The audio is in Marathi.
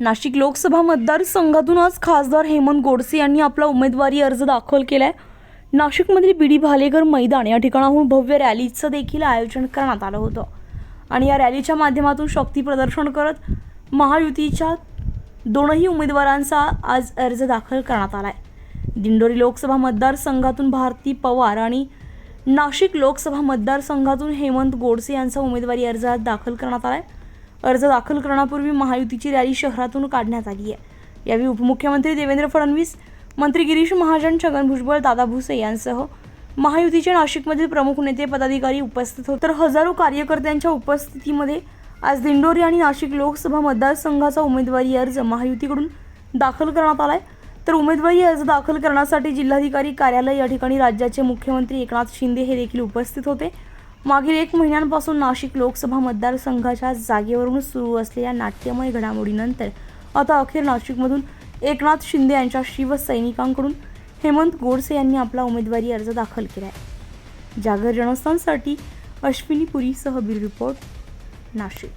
नाशिक लोकसभा मतदारसंघातून आज खासदार हेमंत गोडसे यांनी आपला उमेदवारी अर्ज दाखल केला आहे नाशिकमधील बीडी भालेकर मैदान या ठिकाणाहून भव्य रॅलीचं देखील आयोजन करण्यात आलं होतं. आणि या रॅलीच्या माध्यमातून शक्ती प्रदर्शन करत महायुतीच्या दोनही उमेदवारांचा आज अर्ज दाखल करण्यात आला आहे दिंडोरी लोकसभा मतदारसंघातून भारती पवार आणि नाशिक लोकसभा मतदारसंघातून हेमंत गोडसे यांचा उमेदवारी अर्ज आज दाखल करण्यात आला आहे अर्ज दाखल करण्यापूर्वी महायुतीची रॅली शहरातून काढण्यात आली आहे. यावेळी उपमुख्यमंत्री देवेंद्र फडणवीस मंत्री गिरीश महाजन छगन भुजबळ दादा भुसे यांसह महायुतीचे नाशिकमधील प्रमुख नेते पदाधिकारी उपस्थित होते. तर हजारो कार्यकर्त्यांच्या उपस्थितीमध्ये आज दिंडोरी आणि नाशिक लोकसभा मतदारसंघाचा उमेदवारी अर्ज महायुतीकडून दाखल करण्यात आला आहे तर उमेदवारी अर्ज दाखल करण्यासाठी जिल्हाधिकारी कार्यालय या ठिकाणी राज्याचे मुख्यमंत्री एकनाथ शिंदे हे देखील उपस्थित होते. मागील एक महिन्यांपासून नाशिक लोकसभा मतदारसंघाच्या जागेवरून सुरू असलेल्या नाट्यमय घडामोडीनंतर आता अखेर नाशिकमधून एकनाथ शिंदे यांच्या शिवसैनिकांकडून हेमंत गोडसे यांनी आपला उमेदवारी अर्ज दाखल केला आहे जागर जनस्थानसाठी अश्विनी पुरीसह बिल रिपोर्ट नाशिक.